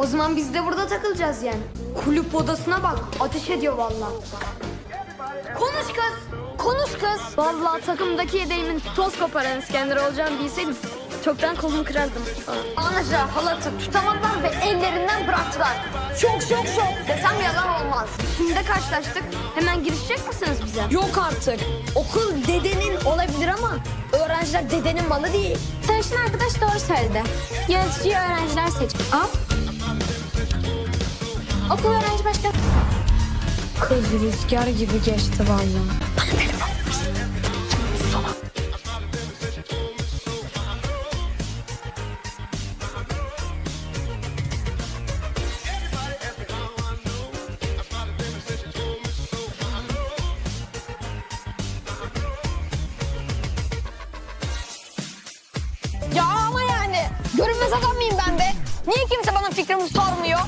O zaman biz de burada takılacağız yani. Kulüp odasına bak. Ateş ediyor vallahi. Konuş kız. Konuş kız. Vallahi takımdaki yedeğimin toz koparan İskender olacağını bilseydim çoktan kolumu kırardım. Anlaşılan halatı tutamadılar ve ellerinden bıraktılar. Şok şok şok desem yalan olmaz. Şimdi de karşılaştık. Hemen girişecek misiniz bize? Yok artık. Okul dedenin olabilir ama öğrenciler dedenin malı değil. Sarışın arkadaş doğru söyledi. Yöneticiyi öğrenciler seç. Al. Okul öğrenci başkanı. Kız rüzgar gibi geçti vallahi. Ya ama yani görünmez adam mıyım ben be? Niye kimse bana fikrimi sormuyor?